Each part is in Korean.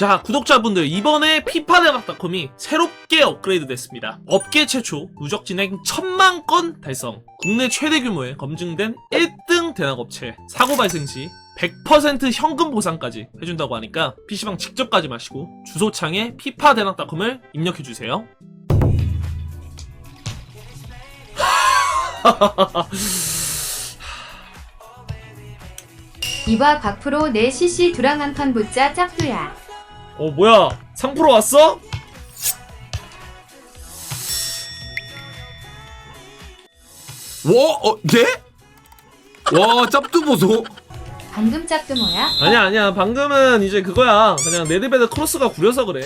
자, 구독자분들, 이번에 피파대박닷컴이 새롭게 업그레이드 됐습니다. 업계 최초 누적 진행 천만 건 달성. 국내 최대 규모의 검증된 1등 대낙업체. 사고 발생 시 100% 현금 보상까지 해준다고 하니까 PC방 직접 가지 마시고 주소창에 피파대낙닷컴을 입력해주세요. 이봐 박프로 내 CC 두랑 한판 붙자 짝두야. 어, 뭐야? 상프로 왔어? 와, 어, 네? 와, 짭도 보소. 방금 짝두 뭐야? 아니야 아니야 방금은 이제 그거야 그냥 레드베드 크로스가 구려서 그래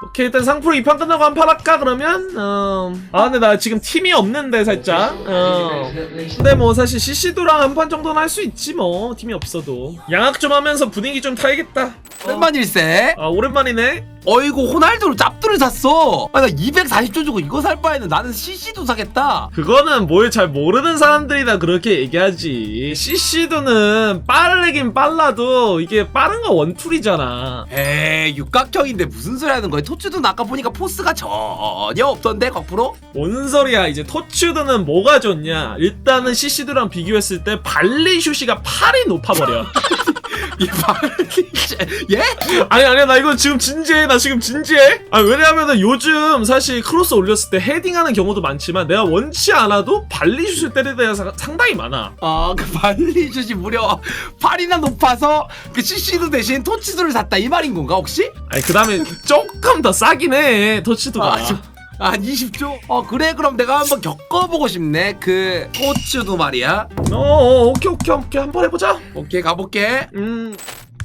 오케이 일단 상프로 2판 끝나고 한 판 할까 그러면? 어... 아 근데 나 지금 팀이 없는데 살짝. 어... 근데 뭐 사실 CC도랑 한 판 정도는 할 수 있지 뭐. 팀이 없어도. 양악 좀 하면서 분위기 좀 타야겠다. 오랜만 일세. 아 오랜만이네 어이구, 호날두로 짭두를 샀어. 아, 나 240조 주고 이거 살 바에는 나는 CC도 사겠다. 그거는 뭘 잘 모르는 사람들이나 그렇게 얘기하지 CC도는 빠르긴 빨라도 이게 빠른 거 원툴이잖아 에이, 육각형인데 무슨 소리 하는 거야? 토츠도 아까 보니까 포스가 전혀 없던데, 거꾸로? 뭔 소리야 이제 토츄드는 뭐가 좋냐 일단은 CC드랑 비교했을 때 발리슈시가 팔이 높아버려 이 예? 아니 아니야 나 이거 지금 진지해. 나 지금 진지해. 아 왜냐하면은 요즘 사실 크로스 올렸을 때 헤딩하는 경우도 많지만 내가 원치 않아도 발리슈시 때릴 때가 사- 상당히 많아. 아, 그 발리슛이 무려 팔이나 높아서 그 CC도 대신 토치도를 샀다. 이 말인 건가 혹시? 아니 그 다음에 조금 더 싸긴 해. 토츄드가. 아, 좀- 아 20조? 어 그래 그럼 내가 한번 겪어보고 싶네. 그 토츠도 말이야. 어, 어 오케이 오케이 오케이. 한번 해보자. 오케이 가볼게. 음어어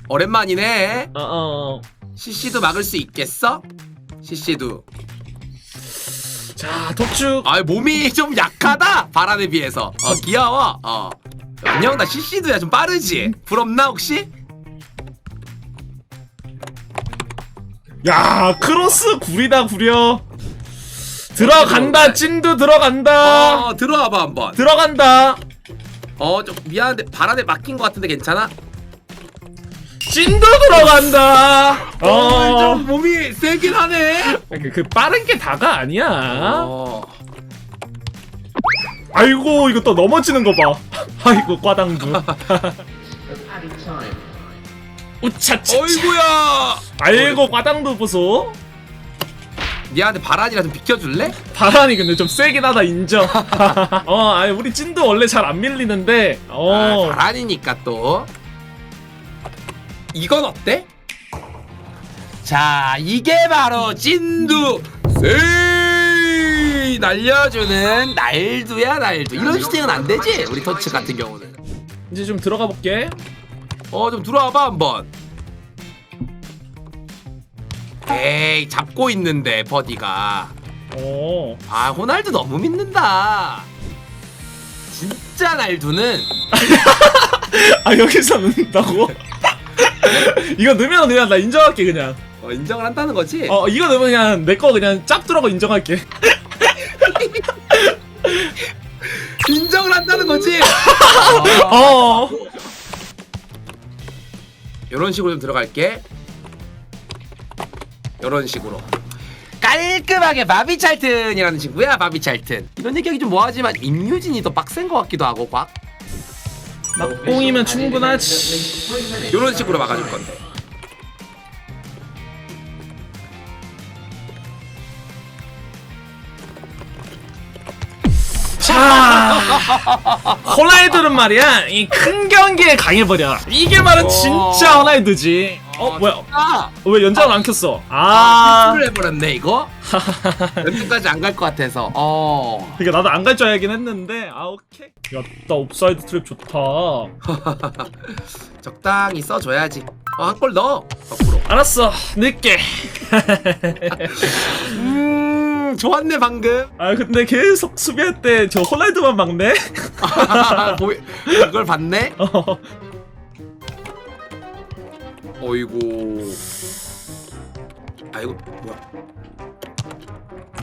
오랜만이네. 어, 어. CC도 막을 수 있겠어? CC도. 자 토츄 아 몸이 좀 약하다? 바람에 비해서. 어 귀여워. 어. 안녕 나 CC도야. 좀 빠르지? 부럽나 혹시? 야 크로스 구리다 구려 들어간다 찐도 들어간다. 어 들어와봐 한번. 들어간다. 어좀 미안한데 바람에 막힌 것 같은데 괜찮아? 찐도 들어간다. 어, 어. 좀 몸이 세긴 하네. 그, 그 빠른 게 다가 아니야. 어. 아이고 이거 또 넘어지는 거봐. 아이고 과당두 우차차 어이구야. 아이고 과당두 보소 미안한데 바란이라 좀 비켜줄래? 바람이 근데 좀 세긴 하다 인정. 어 아니 우리 찐도 원래 잘 안 밀리는데 어. 아, 바란이니까 또. 이건 어때? 자 이게 바로 찐두. 세이 날려주는 날두야 날두. 이런 슈팅은 안 되지? 우리 터치 같은 경우는. 이제 좀 들어가 볼게. 어 좀 들어와봐 한번 에이 잡고 있는데 버디가. 어아 호날두 너무 믿는다. 진짜 날두는. 아 여기서 넣는다고? 이거 넣으면 그냥 나 인정할게 그냥. 어, 인정을 한다는 거지? 어 이거 넣으면 그냥 내 거 그냥 짭 들어가 인정할게. 인정을 한다는 거지? 어. 이런 식으로 좀 들어갈게. 이런 식으로. 깔끔하게 바비 찰튼이라는 친구야 바비 찰튼. 이런 얘기하기 좀 뭐하지만 임유진이 더 빡센 것 같기도 하고 꽉. 낙봉이면 충분하지. 이런 식으로 막아줄 건데. 자 호날두는 말이야. 이 큰 경기에 강해버려. 이게 바로 진짜 호날두지 어 뭐야? 아 왜 연장을 안 켰어? 아, 아 실수를 해버렸네 이거? 연주까지 안 갈 것 같아서. 어. 그러니까 나도 안 갈 줄 알긴 했는데 아 오케이. 야 나 옵사이드 트랩 좋다. 적당히 써줘야지. 어 한 골 넣어 거꾸로. 알았어. 늦게. 음 좋았네 방금. 아 근데 계속 수비할 때 저 호날두만 막네? 보이 그걸 봤네? 어. 어이구 아이고 뭐야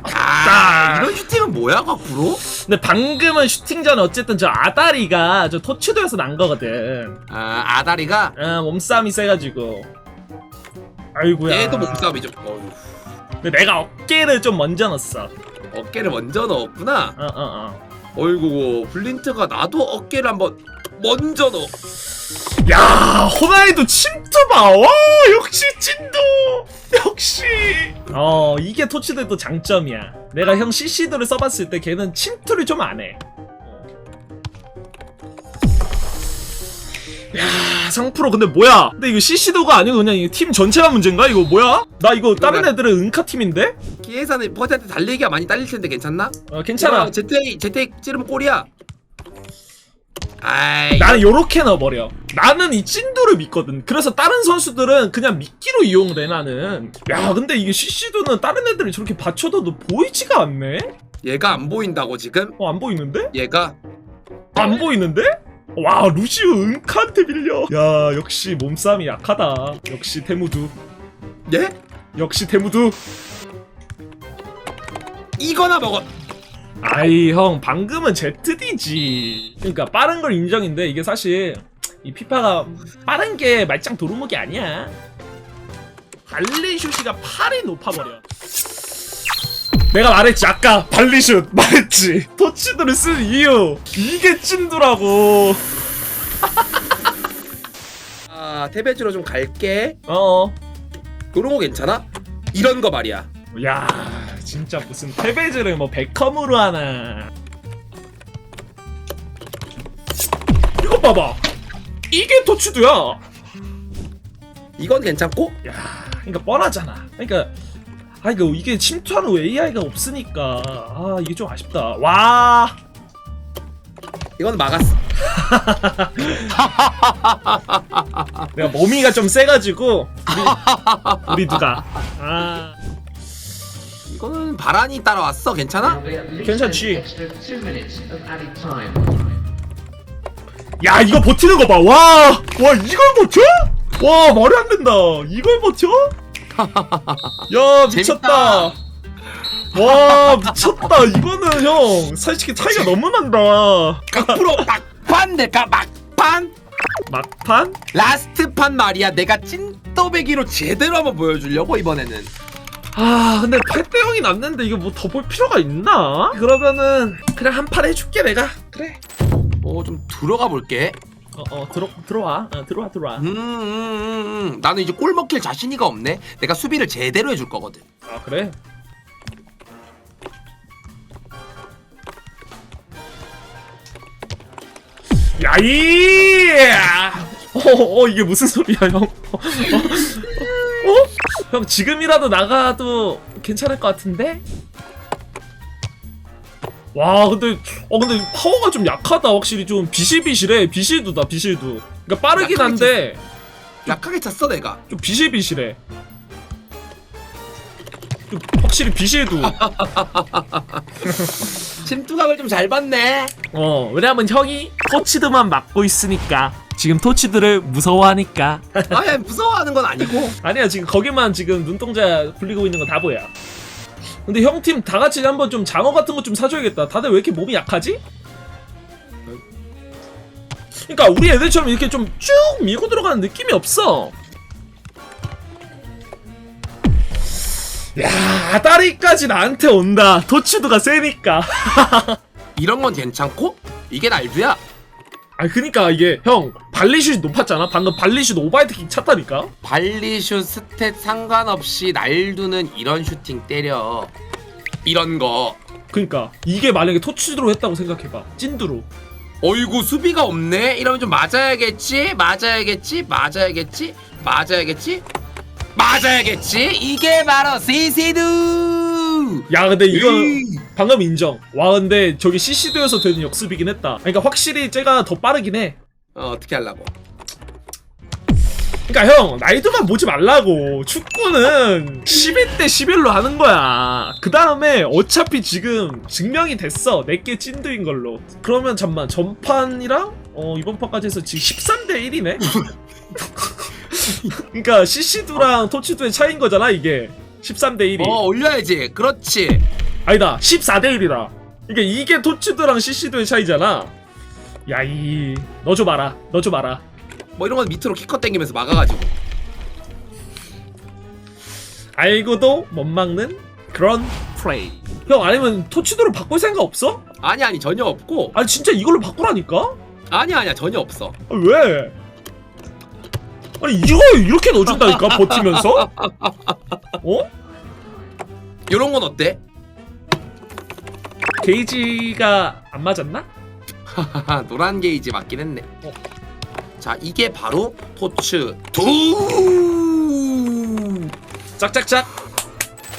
아. 아 이런 슈팅은 뭐야 거꾸로? 근데 방금은 슈팅 전 어쨌든 저 아다리가 저 토치도에서 난 거거든 아 아다리가 아 몸싸움이 세가지고 아이고야. 얘도 몸싸움이죠. 어휴, 근데 내가 어깨를 좀 먼저 넣었어. 어깨를 먼저 넣었구나. 어, 어, 어. 어이구, 블린트가 나도 어깨를 한번 먼저 넣어. 야, 호나이도 침투 봐. 와, 역시 찐도. 역시. 어, 이게 토치들의 또 장점이야. 내가 형 CC도를 써봤을 때 걔는 침투를 좀 안 해. 야, 상프로 근데 뭐야? 근데 이거 CC도가 아니고 그냥 이팀 전체가 문제인가? 이거 뭐야? 나 이거 다른 그러면- 애들은 은카 팀인데? 기회사는 퍼센트 달리기가 많이 딸릴 텐데 괜찮나? 어, 괜찮아. 야, 제트엑 제트엑 찌르면 골이야. 아이, 나는 요렇게 넣어버려. 나는 이 찐도를 믿거든. 그래서 다른 선수들은 그냥 미끼로 이용을 해, 나는. 야, 근데 이게 CC도는 다른 애들이 저렇게 받쳐도 보이지가 않네? 얘가 안 보인다고 지금? 어, 안 보이는데? 얘가 안 보이는데? 와, 루시우 은카한테 밀려. 야, 역시 몸싸움이 약하다. 역시 테무두. 예? 역시 테무두. 이거나 먹어. 아이, 형, 방금은 ZD지. 그러니까 빠른 걸 인정인데 이게 사실 이 피파가 빠른 게 말짱 도루묵이 아니야. 발리슛이가 팔이 높아버려. 내가 말했지 아까 발리슛 말했지 터치들을 쓴 이유 이게 찐두라고 아, 태베즈로 좀 갈게. 어 그런 거 괜찮아? 이런 거 말이야. 야 진짜 무슨 패배즈를 뭐 베컴으로 하나 이거 봐봐 이게 터치두야 이건 괜찮고? 야 그러니까 뻔하잖아 그러니까 아 이거 이게 침투하는 AI가 없으니까 아 이게 좀 아쉽다 와 이건 막았어. 내가 머미가 좀 세가지고 우리, 우리 누가 아 이거는 바란이 따라왔어. 괜찮아? 괜찮지. 야 이거 버티는 거 봐. 와, 와 이걸 버텨? 와 말이 안 된다. 이걸 버텨? 야 미쳤다. 와 미쳤다. 이거는 형 솔직히 차이가 너무 난다. 앞으로 막판 될까? 막판? 막판? 라스트 판 말이야. 내가 찐또배기로 제대로 한번 보여주려고 이번에는. 아 근데 8대 0이 났는데 이거 뭐 더 볼 필요가 있나? 그러면은 그냥 한 판 해줄게 내가. 그래. 어, 좀 들어가 볼게. 어, 어 들어 들어와. 어, 들어와 들어와. 음, 음, 음, 음. 나는 이제 골 먹힐 자신이가 없네. 내가 수비를 제대로 해줄 거거든. 아 그래? 야이! 어, 어 이게 무슨 소리야 형? 어? 어? 형 지금이라도 나가도 괜찮을 것 같은데? 와 근데 어 근데 파워가 좀 약하다 확실히 좀 비실비실해 비실두다 비실두 그러니까 빠르긴 약하게 한데 약하게 찼어 내가. 좀 비실비실해. 좀 확실히 비실도. 침투각을 좀 잘 봤네. 어, 왜냐면 형이 토치드만 맡고 있으니까. 지금 토치들을 무서워하니까. 아야 무서워하는 건 아니고. 아니야, 지금 거기만 지금 눈동자 굴리고 있는 거 다 보여. 근데 형 팀 다 같이 한번 좀 장어 같은 거 좀 사줘야겠다. 다들 왜 이렇게 몸이 약하지? 그러니까 우리 애들처럼 이렇게 좀 쭉 밀고 들어가는 느낌이 없어. 야, 다리까지 나한테 온다. 토치드가 세니까. 이런 건 괜찮고 이게 날두야. 아 그니까 이게 형 발리슛이 높았잖아 방금 발리슛 오바이트킥 찼다니까 발리슛 스탯 상관없이 날두는 이런 슈팅 때려. 이런 거. 그니까 이게 만약에 토치드로 했다고 생각해봐 찐두로 어이구 수비가 없네. 이러면 좀 맞아야겠지. 맞아야겠지. 맞아야겠지. 맞아야겠지. 맞아야겠지. 이게 바로 시시두. 야 근데 이거. 방금 인정 와 근데 저기 CC도에서 되는 역습이긴 했다 그러니까 확실히 쟤가 더 빠르긴 해 어, 어떻게 하려고? 그러니까 형 나이드만 보지 말라고. 축구는 11 대 11로 하는 거야. 그 다음에 어차피 지금 증명이 됐어. 내게 찐두인 걸로. 그러면 잠만 전판이랑 어 이번 판까지 해서 지금 13 대 1이네? 그러니까 CC두랑 토치두의 차이인 거잖아 이게. 13 대 1이. 어 올려야지. 그렇지. 아니다 14 대 1이다. 그러니까 이게 토치두랑 CC두의 차이잖아 야이 너 좀 알아 너 좀 알아 뭐 이런 건 밑으로 키커 땡기면서 막아가지고. 알고도 못 막는 그런 플레이. 형 아니면 토치도를 바꿀 생각 없어? 아니 아니 전혀 없고 아니 진짜 이걸로 바꾸라니까? 아니 아니야 전혀 없어 아, 왜? 아니 이거 이렇게 넣어준다니까 버티면서? 어? 요런 건 어때? 게이지가 안 맞았나? 노란 게이지 맞긴 했네 어. 자 이게 바로 토츠 두 짝짝짝.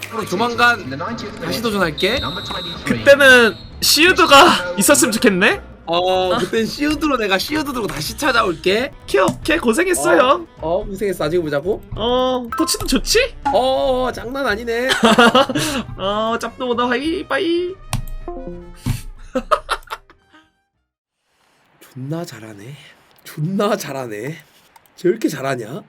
앞으로 조만간 In the 90th 다시 도전할게 number 23. 그때는 시우드가 있었으면 좋겠네. 어 그땐 시우드로 내가 시우드 들고 다시 찾아올게 오케이 오케이 고생했어요. 어 고생했어 아직 보자고 어 토치도 좋지? 어 장난 아니네 어 짭도 보다 하이 빠이. 존나 잘하네. 존나 잘하네. 이렇게 잘하냐